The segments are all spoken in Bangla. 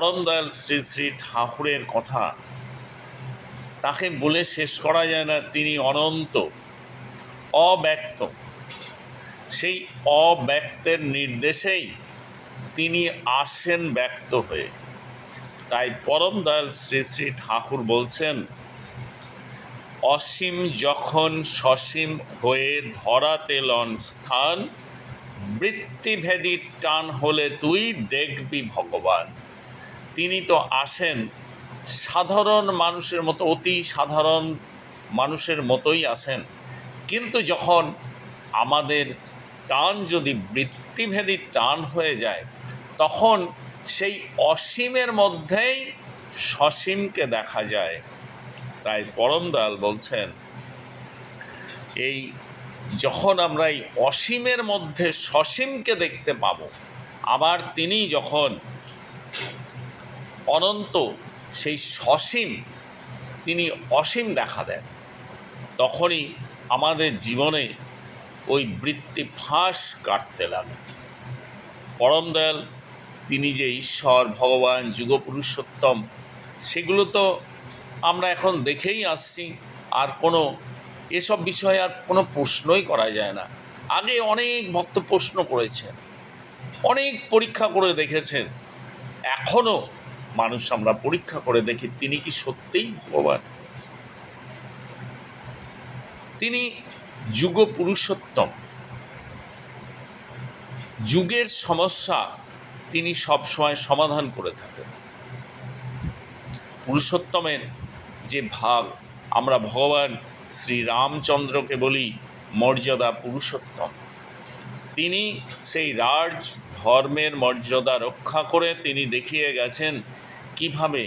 পরমদয়াল শ্রী শ্রী ঠাকুরের কথা। তাকে বলে শেষ করা যায় না, তিনি অনন্ত, অব্যক্ত। সেই অব্যক্তের নির্দেশেই তিনি আসেন ব্যক্ত হয়ে। তাই পরম দয়াল শ্রী শ্রী ঠাকুর বলছেন, অসীম যখন সসীম হয়ে ধরাতে লন স্থান, বৃত্তিভেদী টান হলে তুই দেখবি ভগবান। তিনি তো আসেন সাধারণ মানুষের মতো, অতি সাধারণ মানুষের মতোই আসেন। কিন্তু যখন আমাদের টান যদি বৃত্তিভেদী টান হয়ে যায়, তখন সেই অসীমের মধ্যেই সসীমকে দেখা যায়। তাই পরম দয়াল বলছেন, এই যখন আমরা এই অসীমের মধ্যে সসীমকে দেখতে পাব, আবার তিনি যখন অনন্ত, সেই সসীম, তিনি অসীম দেখা দেন। তখনই আমাদের জীবনে ওই বৃত্তি ফাঁস কাটতে লাগে পরম দয়াল তিনি যে ঈশ্বর, ভগবান, যুগপুরুষোত্তম, সেগুলো তো আমরা এখন দেখেই আসছি, আর কোনো এসব বিষয়ে আর কোনো প্রশ্নই করা যায় না। আগে অনেক ভক্ত প্রশ্ন করেছেন, অনেক পরীক্ষা করে দেখেছেন, এখনও মানুষ আমরা পরীক্ষা করে দেখি তিনি কি সত্যিই ভগবান। তিনি যুগ পুরুষোত্তম যুগের সমস্যা তিনি সবসময় সমাধান করে থাকেন। পুরুষোত্তমের যে ভাগ আমরা ভগবান শ্রী রামচন্দ্রকে বলি মর্যাদা পুরুষোত্তম। তিনি সেই রাজ ধর্মের মর্যাদা রক্ষা করে তিনি দেখিয়ে গেছেন কীভাবে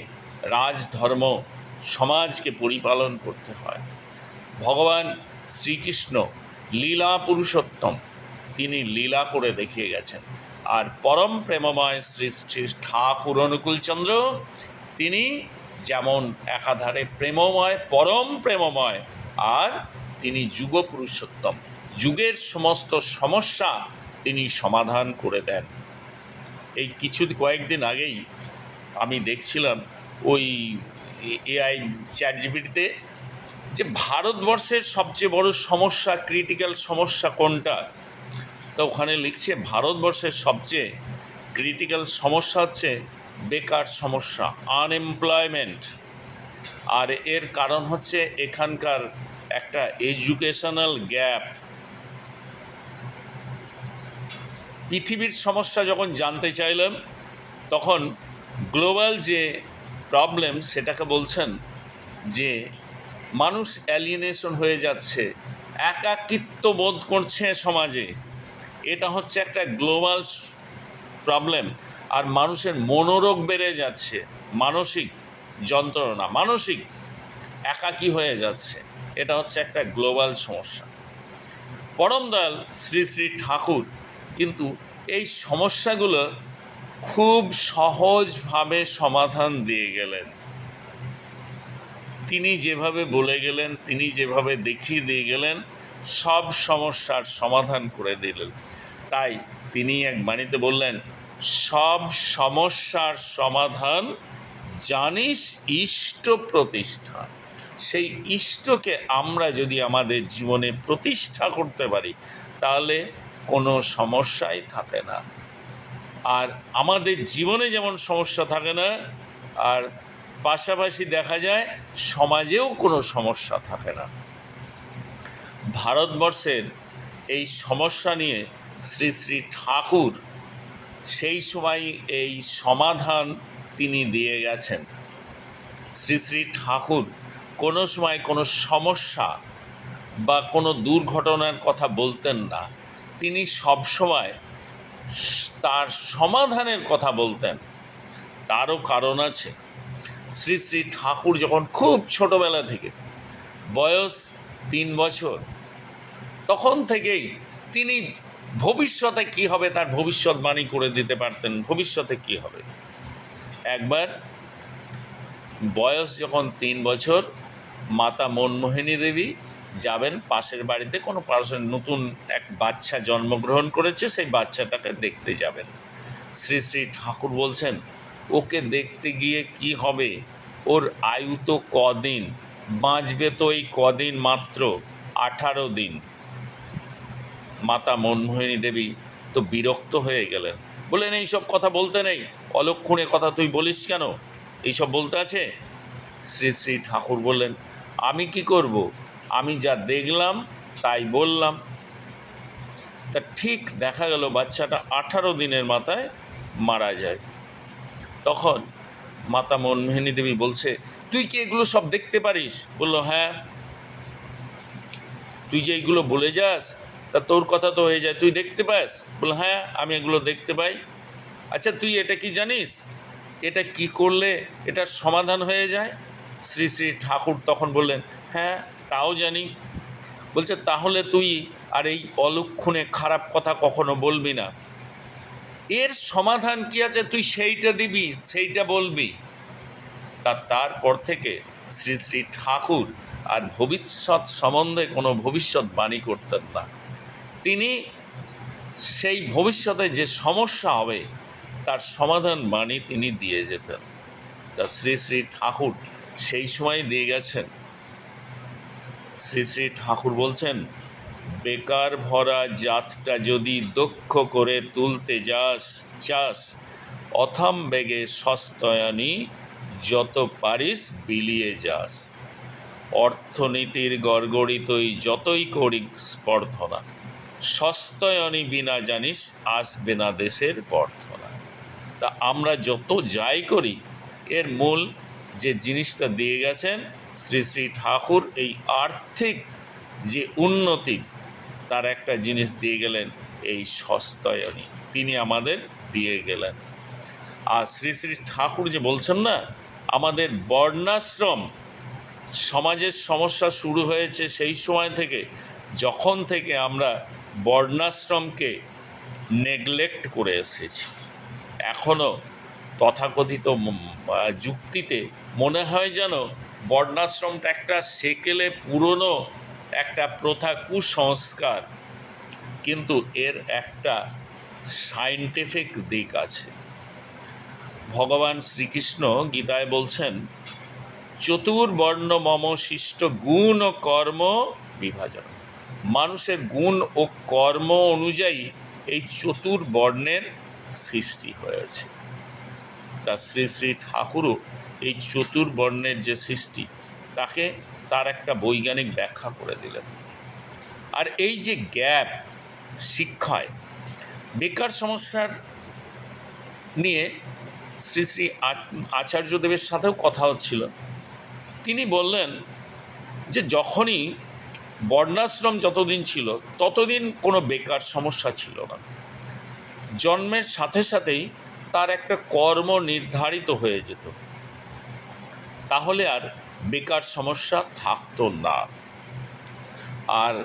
রাজধর্ম সমাজকে পরিপালন করতে হয়। ভগবান শ্রীকৃষ্ণ লীলা পুরুষোত্তম, তিনি লীলা করে দেখিয়ে গেছেন। আর পরম প্রেমময় শ্রী শ্রী ঠাকুর অনুকূলচন্দ্র তিনি যেমন একাধারে প্রেমময়, পরম প্রেমময়, আর তিনি যুগ পুরুষোত্তম, যুগের সমস্ত সমস্যা তিনি সমাধান করে দেন। এই কিছু কয়েকদিন আগেই আমি দেখছিলাম ওই এআই চ্যাট জিপিটিতে যে ভারতবর্ষের সবচেয়ে বড় সমস্যা ক্রিটিক্যাল সমস্যা কোনটা? তো ওখানে লিখছে, ভারতবর্ষের সবচেয়ে ক্রিটিক্যাল সমস্যা হচ্ছে বেকার সমস্যা আনএমপ্লয়মেন্ট আর এর কারণ হচ্ছে এখানকার একটা এডুকেশনাল গ্যাপ পৃথিবীর সমস্যা যখন জানতে চাইলাম, তখন গ্লোবাল যে প্রবলেম সেটাকে বলছেন যে মানুষ অ্যালিয়েনেশন হয়ে যাচ্ছে, একাকিত্ব বোধ করছে সমাজে। এটা হচ্ছে একটা গ্লোবাল প্রবলেম আর মানুষের মনোরোগ বেড়ে যাচ্ছে, মানসিক যন্ত্রণা, মানসিক একাকী হয়ে যাচ্ছে। এটা হচ্ছে একটা গ্লোবাল সমস্যা। পরম দয়াল শ্রী শ্রী ঠাকুর কিন্তু এই সমস্যাগুলো খুব সহজভাবে সমাধান দিয়ে গেলেন। তিনি যেভাবে বলে গেলেন, তিনি যেভাবে দেখিয়ে দিয়ে গেলেন, সব সমস্যার সমাধান করে দিলেন। তাই তিনি এক বাণীতে বললেন, সব সমস্যার সমাধান জানিস ইষ্ট প্রতিষ্ঠা। সেই ইষ্টকে আমরা যদি আমাদের জীবনে প্রতিষ্ঠা করতে পারি, তাহলে কোনো সমস্যাই থাকে না। আর আমাদের জীবনে যেমন সমস্যা থাকে না, আর পাশাপাশি দেখা যায় সমাজেও কোনো সমস্যা থাকে না। ভারতবর্ষের এই সমস্যা নিয়ে শ্রী শ্রী ঠাকুর সেই সময় এই সমাধান তিনি দিয়ে গেছেন। শ্রী শ্রী ঠাকুর কোনো সময় কোনো সমস্যা বা কোনো দুর্ঘটনার কথা বলতেন না। তিনি সবসময় তার সমাধানের কথা বলতেন। তারও কারণ আছে। শ্রী শ্রী ঠাকুর যখন খুব ছোটবেলা থেকে, বয়স তিন বছর, তখন থেকেই তিনি ভবিষ্যতে কি হবে তার ভবিষ্যৎবাণী করে দিতে পারতেন, ভবিষ্যতে কি হবে। একবার বয়স যখন তিন বছর, মাতা মনমোহিনী দেবী যাবেন, পাশের বাড়িতে কোনো পাশের নতুন এক বাচ্চা জন্মগ্রহণ করেছে, সেই বাচ্চাটাকে দেখতে যাবেন। শ্রী শ্রী ঠাকুর বলছেন, ওকে দেখতে গিয়ে কি হবে? ওর আয়ু তো কদিন, বাঁচবে তো এই কদিন মাত্র আঠারো দিন। মাতা মনমোহিনী দেবী তো বিরক্ত হয়ে গেলেন। বললেন এইসব কথা বলতে নেই, অলক্ষণে কথা তুই বলিস কেন? এইসব বলতে আছে? শ্রী শ্রী ঠাকুর বললেন, আমি কি করব? আমি যা দেখলাম, তাই বললাম। তা ঠিক দেখা গেল বাচ্চাটা আঠারো দিনের মাথায় মারা যায়। তখন মাতা মনমোহিনী দেবী বলছে, তুই কি এগুলো সব দেখতে পারিস? বলল হ্যাঁ। তুই যে এইগুলো বলে যাস, তা তোর কথা তো হয়ে যায়, তুই দেখতে পাস? বলল হ্যাঁ আমি এগুলো দেখতে পাই। আচ্ছা তুই এটা কি জানিস? এটা কি করলে এটার সমাধান হয়ে যায়? শ্রী শ্রী ঠাকুর তখন বললেন হ্যাঁ তাও জানি। বলছে, তাহলে তুই আর এই অলক্ষণে খারাপ কথা কখনো বলবি না। এর সমাধান কি আছে তুই সেইটা দিবি, সেইটা বলবি। তা তারপর থেকে শ্রী শ্রী ঠাকুর আর ভবিষ্যৎ সম্বন্ধে কোনো ভবিষ্যৎবাণী করতেন না। তিনি সেই ভবিষ্যতে যে সমস্যা হবে, তার সমাধান বাণী তিনি দিয়ে যেতেন। তা শ্রী শ্রী ঠাকুর সেই সময় দিয়ে গেছেন। শ্রী শ্রী ঠাকুর বলছেন, বেকার ভরা জাতটা যদি দক্ষ করে তুলতে যাস, চাস, অথাম বেগে সস্তয়ানি যত পারিস বিলিয়ে যাস। অর্থনীতির গড়গড়িতই যতই করি স্পর্ধনা। সস্তয়নি বিনা জানিস আসবে না দেশের বর্ধনা। তা আমরা যত যাই করি, এর মূল যে জিনিসটা দিয়ে গেছেন শ্রী শ্রী ঠাকুর এই আর্থিক যে উন্নতির, তার একটা জিনিস দিয়ে গেলেন এই সস্তয়নী। তিনি আমাদের দিয়ে গেলেন। আর শ্রী শ্রী ঠাকুর যে বলছেন না, আমাদের বর্ণাশ্রম সমাজের সমস্যা শুরু হয়েছে সেই সময় থেকে, যখন থেকে আমরা বর্ণাশ্রমকে নেগলেক্ট করে এসেছি। এখনও তথাকথিত যুক্তিতে মনে হয় যেন বর্ণাশ্রমটা একটা সেকেলে পুরনো একটা প্রথা কুসংস্কার। কিন্তু এর একটা সাইন্টিফিক দিক আছে। ভগবান শ্রীকৃষ্ণ গীতায় বলছেন চতুর্বর্ণ মম শিষ্ট গুণ ও কর্ম বিভাজন। মানুষের গুণ ও কর্ম অনুযায়ী এই চতুর্বর্ণের সৃষ্টি হয়েছে। তা শ্রী শ্রী ঠাকুরও এই চতুর্বর্ণের যে সৃষ্টি, তাকে তার একটা বৈজ্ঞানিক ব্যাখ্যা করে দিলেন। আর এই যে গ্যাপ শিক্ষায়, বেকার সমস্যার নিয়ে শ্রী শ্রী আচ- আচার্যদেবের সাথেও কথা হচ্ছিল তিনি বললেন যে যখনই বর্ণাশ্রম যতদিন ছিল, ততদিন কোনো বেকার সমস্যা ছিল না। জন্মের সাথে সাথেই তার একটা কর্ম নির্ধারিত হয়ে যেত। তাহলে আর বেকার সমস্যা থাকতো না। আর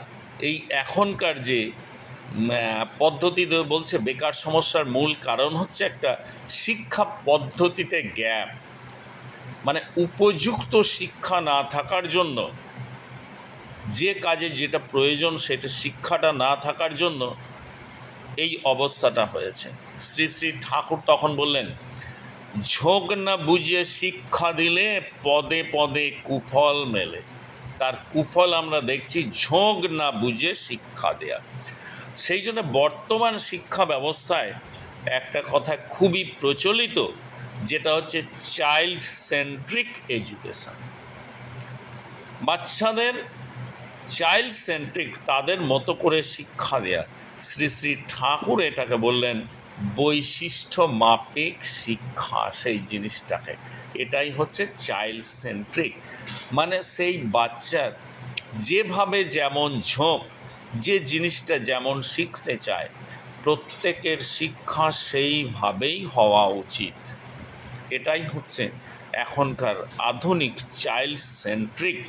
এই এখনকার যে পদ্ধতিতে বলছে বেকার সমস্যার মূল কারণ হচ্ছে একটা শিক্ষা পদ্ধতিতে গ্যাপ। মানে উপযুক্ত শিক্ষা না থাকার জন্য, যে কাজে যেটা প্রয়োজন সেটা শিক্ষাটা না থাকার জন্য এই অবস্থাটা হয়েছে। শ্রী শ্রী ঠাকুর তখন বললেন ঝোঁক না বুঝে শিক্ষা দিলে পদে পদে কুফল মেলে। তার কুফল আমরা দেখছি ঝোঁক না বুঝে শিক্ষা দেয়া। সেই জন্য বর্তমান শিক্ষা ব্যবস্থায় একটা কথা খুবই প্রচলিত, যেটা হচ্ছে চাইল্ড সেন্ট্রিক এডুকেশন বাচ্চাদের চাইল্ড সেন্ট্রিক তাদের মতো করে শিক্ষা দেয়া। শ্রী শ্রী ঠাকুর এটাকে বললেন বৈশিষ্ট্য মাপিক শিক্ষা, সেই জিনিসটাকে। এটাই হচ্ছে চাইল্ড সেন্ট্রিক মানে সেই বাচ্চার যেভাবে যেমন ঝোঁক, যে জিনিসটা যেমন শিখতে চায়, প্রত্যেকের শিক্ষা সেইভাবেই হওয়া উচিত। এটাই হচ্ছে এখনকার আধুনিক চাইল্ড সেন্ট্রিক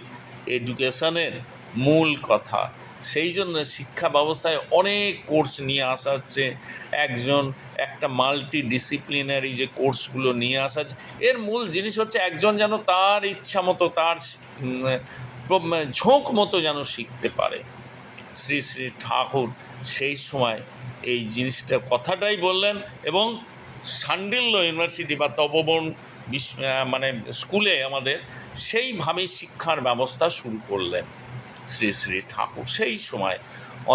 এডুকেশনের মূল কথা। সেই জন্য শিক্ষা ব্যবস্থায় অনেক কোর্স নিয়ে আসা হচ্ছে। একজন একটা মাল্টি ডিসিপ্লিনারি যে কোর্সগুলো নিয়ে আসা হচ্ছে। এর মূল জিনিস হচ্ছে একজন যেন তার ইচ্ছা মতো, তার ঝোঁক মতো যেন শিখতে পারে। শ্রী শ্রী ঠাকুর সেই সময় এই জিনিসটা কথাটাই বললেন এবং সান্ডিল্য ইউনিভার্সিটি বা তপবন মানে স্কুলে আমাদের সেইভাবে শিক্ষার ব্যবস্থা শুরু করলেন। শ্রী শ্রী ঠাকুর। সেই সময়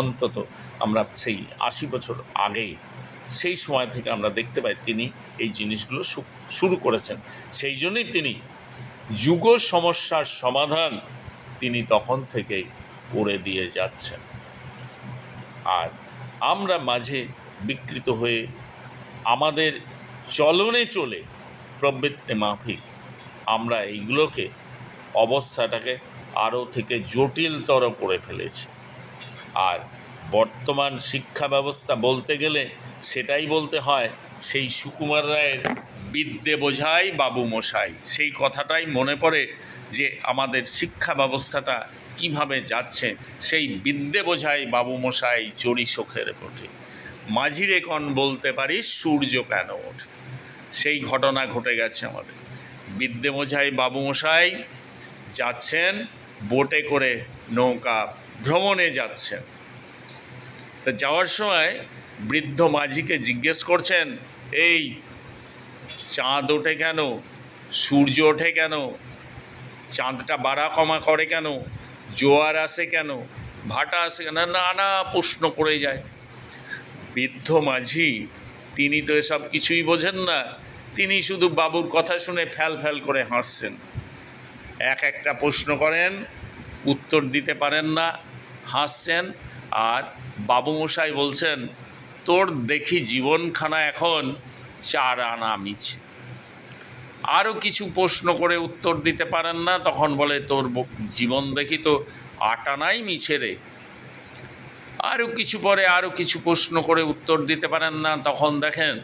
অন্তত আমরা সেই আশি বছর আগেই সেই সময় থেকে আমরা দেখতে পাই তিনি এই জিনিসগুলো শুরু করেছেন। সেই জন্যই তিনি যুগ সমস্যার সমাধান তিনি তখন থেকেই করে দিয়ে যাচ্ছেন। আর আমরা মাঝে বিকৃত হয়ে আমাদের চলনে চলে প্রবৃত্তি মাফিক আমরা এইগুলোকে অবস্থাটাকে আরও থেকে জটিলতর করে ফেলেছি। আর বর্তমান শিক্ষা ব্যবস্থা বলতে গেলে সেটাই বলতে হয়, সেই সুকুমার রায়ের বিদ্যে বোঝাই বাবু মশাই। সেই কথাটাই মনে পড়ে যে আমাদের শিক্ষা ব্যবস্থাটা কীভাবে যাচ্ছে, সেই বিদ্যে বোঝাই বাবু মশাই চড়ি চোখের ওঠে মাঝিরে কন বলতে পারি সূর্য কেন ওঠে? সেই ঘটনা ঘটে গেছে আমাদের। বিদ্যে বোঝাই বাবু মশাই যাচ্ছেন বোটে করে নৌকা ভ্রমণে যাচ্ছেন। তা যাওয়ার সময় বৃদ্ধ মাঝিকে জিজ্ঞেস করছেন, এই চাঁদ ওঠে কেন? সূর্য ওঠে কেন? চাঁদটা বাড়া কমা করে কেন? জোয়ার আসে কেন? ভাটা আসে কেন? নানা প্রশ্ন করে যায়। বৃদ্ধ মাঝি, তিনি তো এসব কিছুই বোঝেন না। তিনি শুধু বাবুর কথা শুনে ফ্যাল ফ্যাল করে হাসছেন। এক একটা প্রশ্ন করেন, উত্তর দিতে পারেন না, হাসছেন, আর বাবুমশাই বলছেন, তোর দেখি জীবনখানা এখন চার আনা মিছে। আরও কিছু প্রশ্ন করে উত্তর দিতে পারেন না, তখন বলে, তোর জীবন দেখি তো আট আনাই মিছে রে। আরও কিছু পরে, আরও কিছু প্রশ্ন করে উত্তর দিতে পারেন না, তখন দেখেন,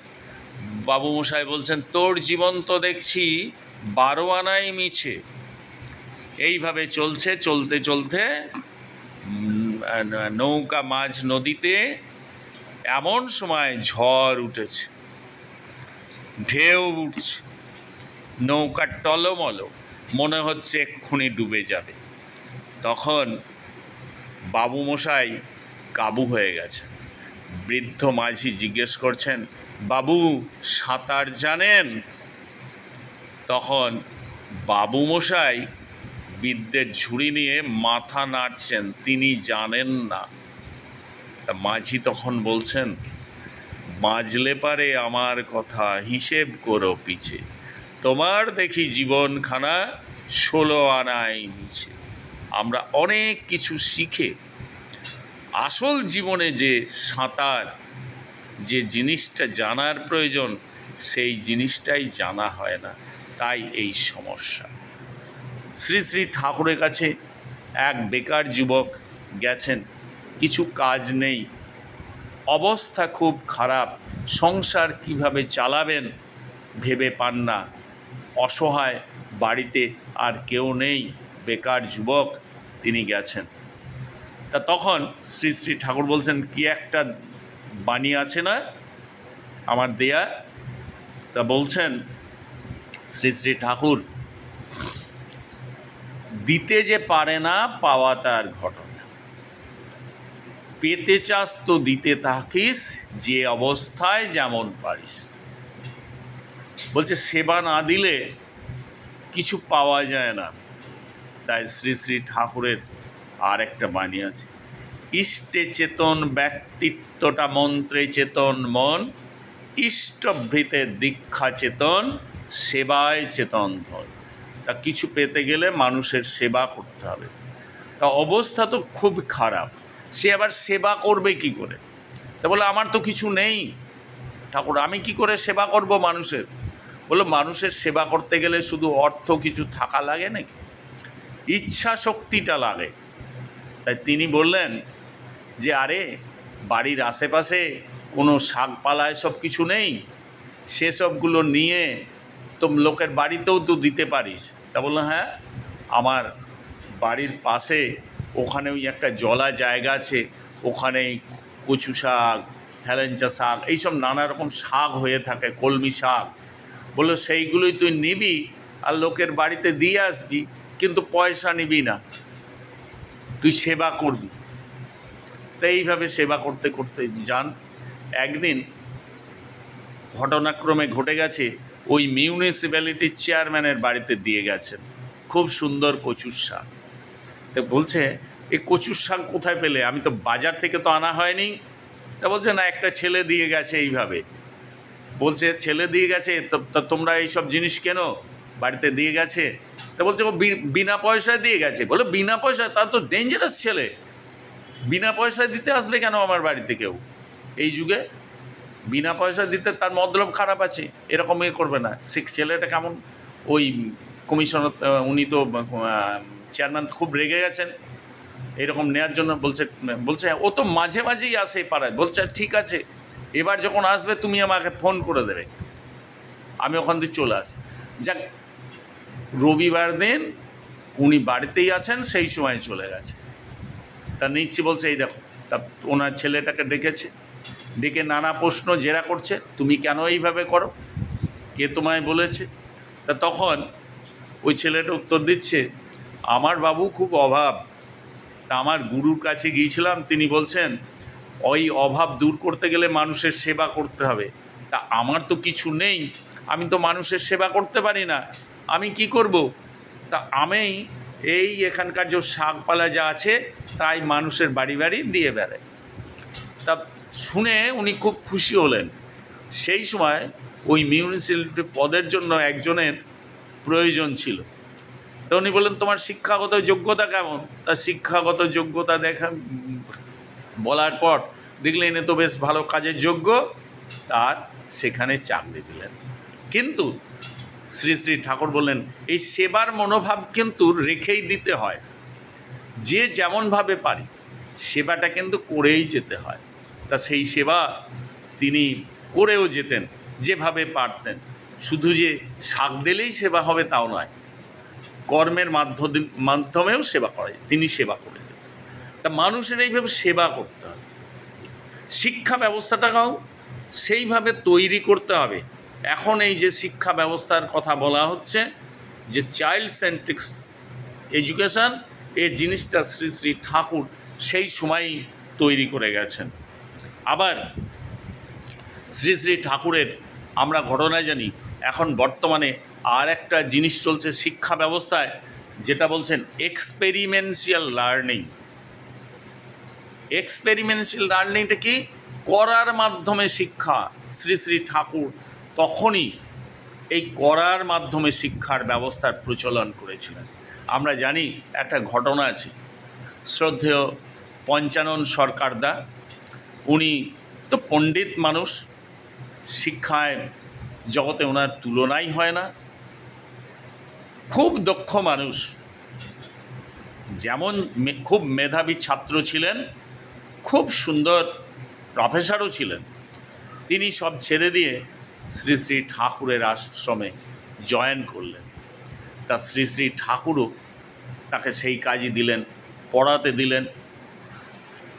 বাবুমশাই বলছেন, তোর জীবন তো দেখছি বারো আনাই মিছে। এইভাবে চলছে, চলতে চলতে নৌকা, মাঝ নদীতে এমন সময় ঝড় উঠেছে, ঢেউ উঠছে নৌকা টলমল, মনে হচ্ছে এক্ষুনি ডুবে যাবে। তখন বাবু মশাই কাবু হয়ে গেছে বৃদ্ধ মাঝি জিজ্ঞেস করছেন, বাবু, সাঁতার জানেন? তখন বাবু মশাই বিদ্যের ঝুড়ি নিয়ে মাথা নাড়ছেন, তিনি জানেন না। তা মাঝি তখন বলছেন, বাজলে পারে আমার কথা, হিসেব করো পিছে। তোমার দেখি জীবনখানা ষোলো আনায় নিচে। আমরা অনেক কিছু শিখে, আসল জীবনে যে সাঁতার, যে জিনিসটা জানার প্রয়োজন, সেই জিনিসটাই জানা হয় না। তাই এই সমস্যা। শ্রী শ্রী ঠাকুরের কাছে এক বেকার যুবক গেছেন। কিছু কাজ নেই। অবস্থা খুব খারাপ। সংসার কীভাবে চালাবেন ভেবে পান না। অসহায় বাড়িতে আর কেউ নেই। বেকার যুবক তিনি গেছেন। তা তখন শ্রী শ্রী ঠাকুর বলছেন, কি একটা বাণী আছে না? আমার দেয়া? তা বলছেন, শ্রী শ্রী ঠাকুর দিতে যে পারে না, পাওয়া তার ঘটনা। পেতে চাস তো দিতে থাকিস, যে অবস্থায় যেমন পারিস। বলছে, সেবা না দিলে কিছু পাওয়া যায় না। তাই শ্রী শ্রী ঠাকুরের আর একটা বাণী আছে। ইষ্টে চেতন ব্যক্তিত্বটা মন্ত্রে চেতন মন, ইষ্টভৃতে দীক্ষা চেতন, সেবায় চেতন ধন। তা কিছু পেতে গেলে মানুষের সেবা করতে হবে। তা অবস্থা তো খুব খারাপ। সে আবার সেবা করবে কি করে? তা বলে, আমার তো কিছু নেই। ঠাকুর, আমি কি করে সেবা করব মানুষের? বলো, মানুষের সেবা করতে গেলে শুধু অর্থ কিছু থাকা লাগে নাকি? ইচ্ছা শক্তিটা লাগে। তাই তিনি বললেন যে, আরে, বাড়ির আশেপাশে কোনো শাকপালা এসব কিছু নেই। সেসবগুলো নিয়ে তো লোকের বাড়িতেও তো দিতে পারিস। তা বললাম হ্যাঁ আমার বাড়ির পাশে ওখানে ওই একটা জলা জায়গা আছে ওখানে কচু শাক, হেলেঞ্চা শাক, এইসব নানা রকম শাক হয়ে থাকে, কলমি শাক। বলল, সেইগুলোই তুই নিবি আর লোকের বাড়িতে দিয়ে আসবি, কিন্তু পয়সা নিবি না। তুই সেবা করবি। তো এইভাবে সেবা করতে করতে যান। একদিন ঘটনাক্রমে ঘটে গেছে ওই মিউনিসিপ্যালিটির চেয়ারম্যানের বাড়িতে দিয়ে গেছেন। খুব সুন্দর কচুর শাক। তো বলছে এই কচুর শাক কোথায় পেলে? আমি তো বাজার থেকে তো আনা হয়নি। তা বলছে, না, একটা ছেলে দিয়ে গেছে এইভাবে। বলছে, ছেলে দিয়ে গেছে? তো- তোমরা এইসব জিনিস কেন বাড়িতে দিয়ে গেছে? তা বলছে, ও বিনা পয়সায় দিয়ে গেছে। বলে, বিনা পয়সায়? তার তো ডেঞ্জারাস ছেলে। বিনা পয়সায় দিতে আসলে কেন আমার বাড়িতে কেউ? এই যুগে বিনা পয়সা দিতে তার মতলব খারাপ আছে, এরকম এ করবে না। সে ছেলেটা কেমন? ওই কমিশনার উনি তো চেয়ারম্যান খুব রেগে গেছেন। এরকম নেওয়ার জন্য বলছে বলছে, ও তো মাঝে মাঝেই আসে পাড়ায়। বলছে, ঠিক আছে, এবার যখন আসবে তুমি আমাকে ফোন করে দেবে। আমি ওখান থেকে চলে আসব। যাক, রবিবার দিন উনি বাড়িতেই আছেন, সেই সময় চলে গেছে। তা নিচ্ছি বলছে, এই দেখো, তা ওনার ছেলেটাকে ডেকেছে। ডেকে নানা প্রশ্ন জেরা করছে, তুমি কেন এইভাবে করো? কে তোমায় বলেছে? তা তখন ওই ছেলেটা উত্তর দিচ্ছে, আমার বাবু খুব অভাব। তা আমার গুরুর কাছে গিয়েছিলাম, তিনি বলছেন, ওই অভাব দূর করতে গেলে মানুষের সেবা করতে হবে। তা আমার তো কিছু নেই, আমি তো মানুষের সেবা করতে পারি না, আমি কি করব? তা আমি এই এখানকার যে শাকপালা যা আছে, তাই মানুষের বাড়ি বাড়ি দিয়ে বেড়াই তা শুনে উনি খুব খুশি হলেন। সেই সময় ওই মিউনিসিপ্যালিটি পদের জন্য একজনের প্রয়োজন ছিল। তো উনি বললেন, তোমার শিক্ষাগত যোগ্যতা কেমন? তার শিক্ষাগত যোগ্যতা দেখা বলার পর দেখলেন, এ তো বেশ ভালো কাজের যোগ্য। তার সেখানে চাকরি দিলেন। কিন্তু শ্রী শ্রী ঠাকুর বললেন, এই সেবার মনোভাব কিন্তু রেখেই দিতে হয়। যে যেমনভাবে পারি, সেবাটা কিন্তু করেই যেতে হয়। তা সেই সেবা তিনি করেও যেতেন, যেভাবে পারতেন। শুধু যে শাক দিলেই সেবা হবে তাও নয়, কর্মের মাধ্যমে, মাধ্যমেও সেবা করে তিনি সেবা করে যেতেন। তা মানুষের এইভাবে সেবা করতে হবে। শিক্ষা ব্যবস্থাটাকেও সেইভাবে তৈরি করতে হবে। এখন এই যে শিক্ষা ব্যবস্থার কথা বলা হচ্ছে, যে চাইল্ড সেন্ট্রিক্স এডুকেশান এই জিনিসটা শ্রী শ্রী ঠাকুর সেই সময়ই তৈরি করে গেছেন। আবার শ্রী শ্রী ঠাকুরের আমরা ঘটনায় জানি, এখন বর্তমানে আর একটা জিনিস চলছে শিক্ষা ব্যবস্থায়, যেটা বলছেন এক্সপেরিমেন্সিয়াল লার্নিং এক্সপেরিমেন্সিয়াল লার্নিংটা কি? করার মাধ্যমে শিক্ষা। শ্রী শ্রী ঠাকুর তখনই এই করার মাধ্যমে শিক্ষার ব্যবস্থার প্রচলন করেছিলেন। আমরা জানি একটা ঘটনা আছে। শ্রদ্ধেয় পঞ্চানন সরকারদা উনি তো পণ্ডিত মানুষ, শিক্ষায় জগতে ওনার তুলনাই হয় না। খুব দক্ষ মানুষ, যেমন খুব মেধাবী ছাত্র ছিলেন, খুব সুন্দর প্রফেসরও ছিলেন। তিনি সব ছেড়ে দিয়ে শ্রী শ্রী ঠাকুরের আশ্রমে জয়েন করলেন। তা শ্রী শ্রী ঠাকুরও তাকে সেই কাজই দিলেন, পড়াতে দিলেন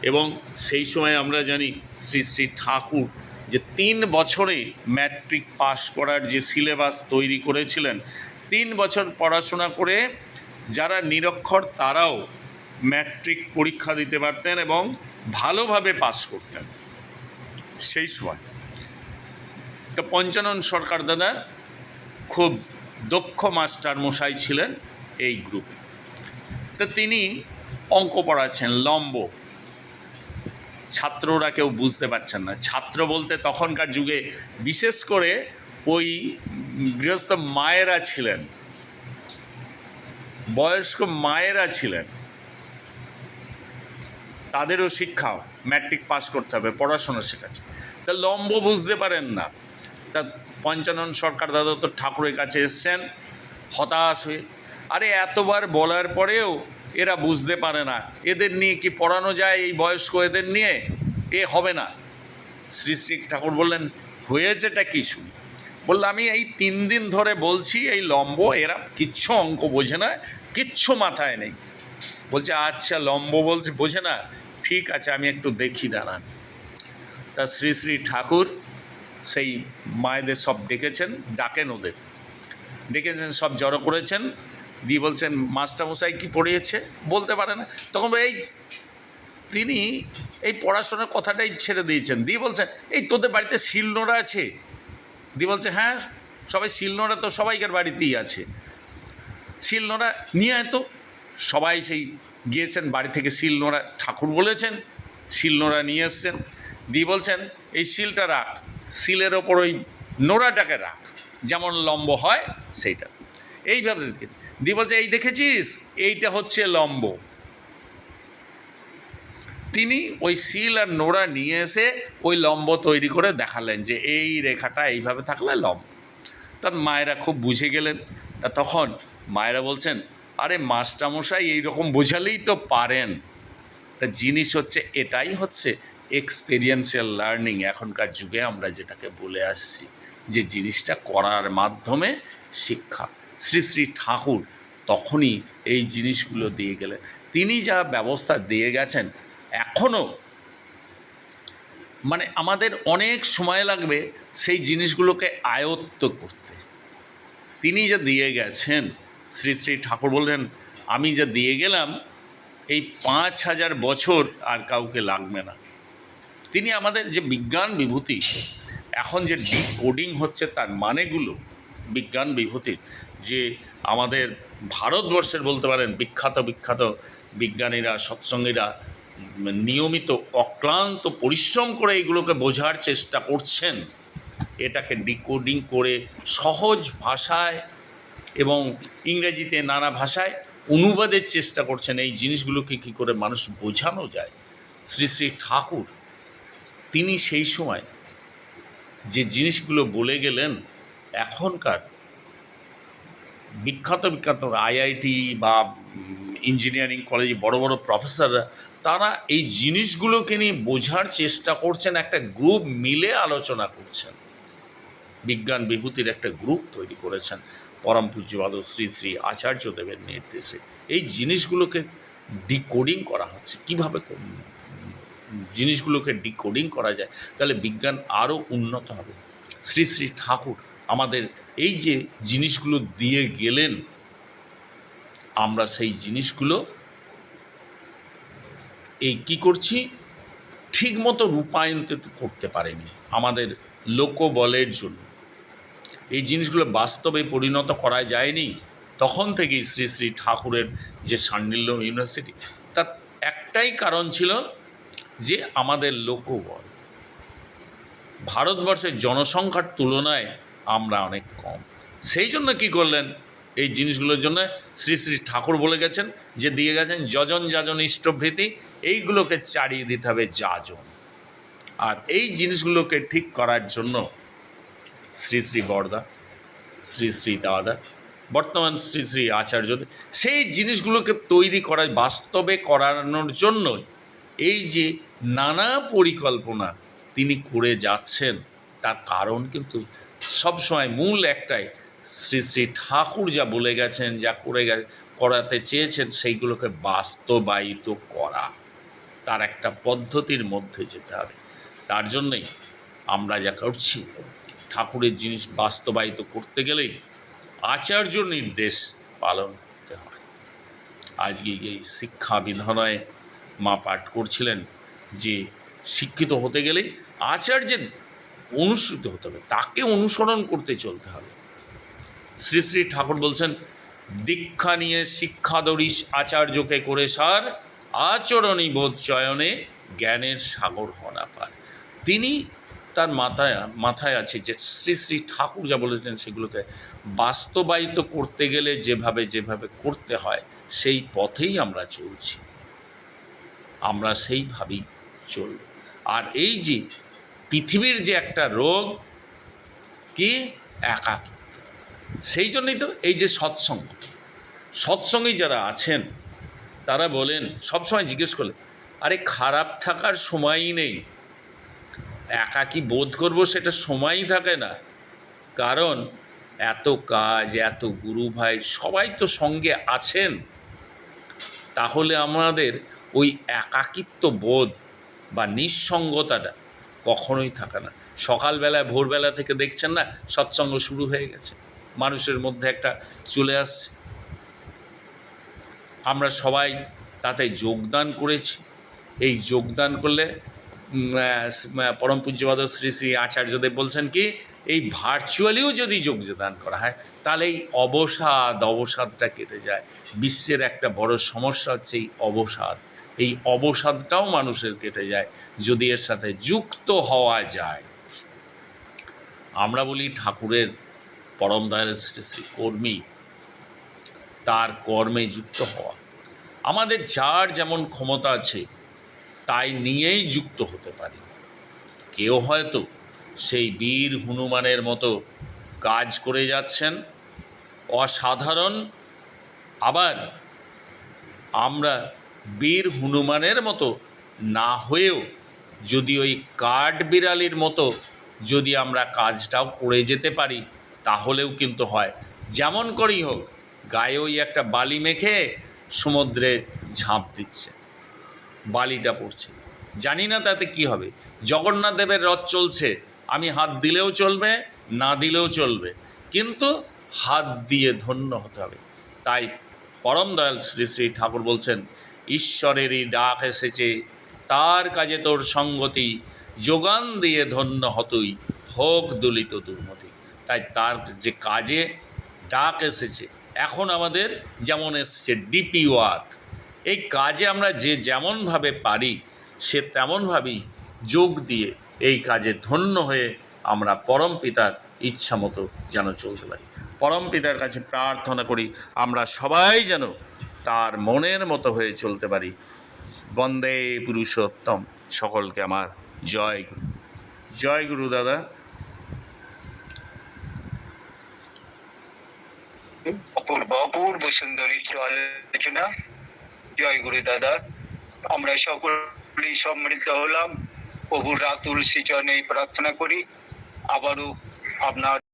এবং সেই সময় আমরা জানি শ্রী শ্রী ঠাকুর যে তিন বছরে ম্যাট্রিক পাশ করার যে সিলেবাস তৈরি করেছিলেন, তিন বছর পড়াশোনা করে যারা নিরক্ষর তারাও ম্যাট্রিক পরীক্ষা দিতে পারতেন এবং ভালোভাবে পাশ করতেন। সেই সময়। তো পঞ্চানন সরকার দাদা খুব দক্ষ মাস্টার মশাই ছিলেন এই গ্রুপে তো তিনি অঙ্ক পড়াচ্ছেন, লম্ব। ছাত্ররা কেউ বুঝতে পারছেন না। ছাত্র বলতে তখনকার যুগে বিশেষ করে ওই গৃহস্থ মায়েরা ছিলেন, বয়স্ক মায়েরা ছিলেন। তাদেরও শিক্ষা ম্যাট্রিক পাস করতে হবে, পড়াশোনা শেখাচ্ছে। তা লম্ব বুঝতে পারেন না। তা পঞ্চানন সরকার দাদা তো ঠাকুরের কাছে এসছেন, হতাশ হয়ে। আরে এতবার বলার পরেও এরা বুঝতে পারে না। এদের নিয়ে কি পড়ানো যায় এই বয়স্ক এদের নিয়ে? এ হবে না। শ্রী শ্রী ঠাকুর বললেন, হয়েছেটা কি শুনি? বলল, আমি এই তিন দিন ধরে বলছি, এই লম্ব, এরা কিচ্ছু অঙ্ক বোঝে না, কিচ্ছু মাথায় নেই। বলছে আচ্ছা লম্ব বলছে, বোঝে না। ঠিক আছে, আমি একটু দেখি, দাঁড়ান। তা শ্রী শ্রী ঠাকুর সেই মায়েদের সব ডেকেছেন, ডাকেন ওদের। ডেকেছেন, সব জড়ো করেছেন। দিয়ে বলছেন, মাস্টারমশাই কি পড়িয়েছে? বলতে পারে না। তখন এই তিনি এই পড়াশোনার কথাটাই ছেড়ে দিয়েছেন। দিয়ে বলছেন এই তোদের বাড়িতে শিলনোড়া আছে? দিয়ে বলছে হ্যাঁ সবাই শিলনোড়া তো সবাইকার বাড়িতেই আছে। শিলনোড়া নিয়ে আয় তো। সবাই সেই গিয়েছেন, বাড়ি থেকে শিলনোড়া ঠাকুর বলেছেন, শিলনোড়া নিয়ে এসছেন। দিয়ে বলছেন, এই শিলটা রাখ, শিলের ওপর ওই নোড়াটাকে রাখ, যেমন লম্ব হয় সেইটা। এইভাবে দিয়ে বলছে, এই দেখেছিস? এইটা হচ্ছে লম্ব। তিনি ওই শিল আর নোড়া নিয়ে এসে ওই লম্ব তৈরি করে দেখালেন যে এই রেখাটা এইভাবে থাকলে লম্ব। তার মায়েরা খুব বুঝে গেলেন। তা তখন মায়েরা বলছেন, আরে মাস্টারমশাই, এইরকম বোঝালেই তো পারেন। তা জিনিস হচ্ছে, এটাই হচ্ছে এক্সপেরিয়েন্সিয়াল লার্নিং এখনকার যুগে আমরা যেটাকে বলে আসছি, যে জিনিসটা করার মাধ্যমে শিক্ষা। শ্রী শ্রী ঠাকুর তখনই এই জিনিসগুলো দিয়ে গেলেন। তিনি যা ব্যবস্থা দিয়ে গেছেন, এখনও মানে আমাদের অনেক সময় লাগবে সেই জিনিসগুলোকে আয়ত্ত করতে। তিনি যা দিয়ে গেছেন, শ্রী শ্রী ঠাকুর বললেন, আমি যা দিয়ে গেলাম, এই পাঁচ হাজার বছর আর কাউকে লাগবে না। তিনি আমাদের যে বিজ্ঞান বিভূতি, এখন যে ডিকোডিং হচ্ছে তার মানেগুলো বিজ্ঞান বিভূতির যে আমাদের ভারতবর্ষের বলতে পারেন বিখ্যাত বিখ্যাত বিজ্ঞানীরা, সৎসঙ্গীরা নিয়মিত অক্লান্ত পরিশ্রম করে এগুলোকে বোঝার চেষ্টা করছেন। এটাকে ডিকোডিং করে সহজ ভাষায় এবং ইংরেজিতে নানা ভাষায় অনুবাদের চেষ্টা করছেন। এই জিনিসগুলোকে কী করে মানুষ বোঝানো যায়? শ্রী শ্রী ঠাকুর, তিনি সেই সময় যে জিনিসগুলো বলে গেলেন, এখনকার বিখ্যাত বিখ্যাত আইআইটি বা ইঞ্জিনিয়ারিং কলেজে বড় বড় প্রফেসররা তারা এই জিনিসগুলোকে নিয়ে বোঝার চেষ্টা করছেন, একটা গ্রুপ মিলে আলোচনা করছেন। বিজ্ঞান বিভূতির একটা গ্রুপ তৈরি করেছেন পরম পূজ্যবাদ শ্রী শ্রী আচার্যদেবের নির্দেশে। এই জিনিসগুলোকে ডিকোডিং করা হচ্ছে। কীভাবে জিনিসগুলোকে ডিকোডিং করা যায়? তাহলে বিজ্ঞান আরও উন্নত হবে। শ্রী শ্রী ঠাকুর আমাদের এই যে জিনিসগুলো দিয়ে গেলেন, আমরা সেই জিনিসগুলো এই কি করছি? ঠিকমতো রূপায়িত করতে পারেনি, আমাদের লোকবলের জন্য। এই জিনিসগুলো বাস্তবে পরিণত করা যায়নি, তখন থেকেই শ্রী শ্রী ঠাকুরের যে সান্ডিল্য ইউনিভার্সিটি, তার একটাই কারণ ছিল যে আমাদের লোকবল। ভারতবর্ষের জনসংখ্যার তুলনায় আমরা অনেক কম। সেই জন্য কি করলেন? এই জিনিসগুলোর জন্য শ্রী শ্রী ঠাকুর বলে গেছেন, যে দিয়ে গেছেন, যজন যাজন ইষ্টভৃতি, এইগুলোকে চাড়িয়ে দিতে হবে যাজন। আর এই জিনিসগুলোকে ঠিক করার জন্য শ্রী শ্রী বরদা, শ্রী শ্রী দাদা, বর্তমান শ্রী শ্রী আচার্যদের, সেই জিনিসগুলোকে তৈরি করা বাস্তবে করানোর জন্যই এই যে নানা পরিকল্পনা তিনি করে যাচ্ছেন, তার কারণ কিন্তু সবসময় মূল একটাই, শ্রী শ্রী ঠাকুর যা বলে গেছেন, যা করে গে করাতে চেয়েছেন, সেইগুলোকে বাস্তবায়িত করা। তার একটা পদ্ধতির মধ্যে যেতে হবে। তার জন্যই আমরা যা করছি, ঠাকুরের জিনিস বাস্তবায়িত করতে গেলেই আচার্য নির্দেশ পালন করতে হয়। আজকে এই শিক্ষা বিধানায় মা পাঠ করছিলেন যে শিক্ষিত হতে গেলে আচার্যের অনুসৃত হতে হবে। তাকে অনুসরণ করতে চলতে হবে। শ্রী শ্রী ঠাকুর বলছেন, দীক্ষা নিয়ে শিক্ষাদরিস আচার্যকে করে সার আচরণী বোধ চয়নে জ্ঞানের সাগর হনা পার। তিনি তার মাথায় মাথায় আছে যে শ্রী শ্রী ঠাকুর যা বলেছেন সেগুলোকে বাস্তবায়িত করতে গেলে যেভাবে যেভাবে করতে হয়, সেই পথেই আমরা চলছি। আমরা সেইভাবেই চলব। আর এই যে পৃথিবীর যে একটা রোগ কি? একাকিত্ব। সেই জন্যই তো এই যে সৎসঙ্গ। সৎসঙ্গে যারা আছেন, তারা বলেন, সবসময় জিজ্ঞেস করলেন, আরে খারাপ থাকার সময়ই নেই। একাকি বোধ করব সেটা সময়ই থাকে না। কারণ এত কাজ, এত গুরু ভাই, সবাই তো সঙ্গে আছেন। তাহলে আমাদের ওই একাকিত্ব বোধ বা নিঃসঙ্গতাটা কখনোই থাকে না। সকালবেলায়, ভোরবেলা থেকে দেখছেন না, সৎসঙ্গ শুরু হয়ে গেছে। মানুষের মধ্যে একটা চলে আসছে। আমরা সবাই তাতে যোগদান করেছি। এই যোগদান করলে পরম পূজ্যবাদ শ্রী শ্রী আচার্যদেব বলছেন কি, এই ভার্চুয়ালিও যদি যোগদান করা হয়, তাহলে এই অবসাদ, অবসাদটা কেটে যায়। বিশ্বের একটা বড় সমস্যা হচ্ছে এই অবসাদ। এই অবসাদটাও মানুষের কেটে যায়, যদি এর সাথে যুক্ত হওয়া যায়। আমরা বলি ঠাকুরের পরম শ্রী কর্মী, তার কর্মে যুক্ত হওয়া। আমাদের যার যেমন ক্ষমতা আছে, তাই নিয়েই যুক্ত হতে পারি। কেউ হয়তো সেই বীর হনুমানের মতো কাজ করে যাচ্ছেন, অসাধারণ। আবার আমরা বীর হনুমানের মতো না হয়েও যদি ওই কাঠ বিড়ালির মতো যদি আমরা কাজটাও করে যেতে পারি, তাহলেও কিন্তু হয়। যেমন করেই হোক, গায়ে ওই একটা বালি মেখে সমুদ্রে ঝাঁপ দিচ্ছে। বালিটা পড়ছে। জানি না তাতে কি হবে। জগন্নাথ দেবের রথ চলছে। আমি হাত দিলেও চলবে, না দিলেও চলবে। কিন্তু হাত দিয়ে ধন্য হতে হবে। তাই পরম দয়াল শ্রী শ্রী ঠাকুর বলছেন ঈশ্বরেরই ডাক এসেছে। তার কাজে তোর সঙ্গতি। যোগান দিয়ে ধন্য হতই হোক দলিত দুর্মতি। তাই তার যে কাজে ডাক এসেছে। এখন আমাদের যেমন এসছে ডিপি ওয়ার্ক। এই কাজে আমরা যে যেমনভাবে পারি, সে তেমনভাবেই যোগ দিয়ে এই কাজে ধন্য হয়ে আমরা পরম পিতার ইচ্ছা মতো যেন চলতে পারি। পরম পিতার কাছে প্রার্থনা করি, আমরা সবাই যেন তার মনের মতো হয়ে চলতে পারি। বন্দে পুরুষোত্তম। সকলকে আমার জয় গুরু। জয় গুরু দাদা। অপূর্ব অপূর্ব সুন্দর আলোচনা। জয় গুরু দাদা। আমরা সকলেই সম্মিলিত হলাম। প্রভুর রাতুল সিচনে প্রার্থনা করি। আবারও আপনার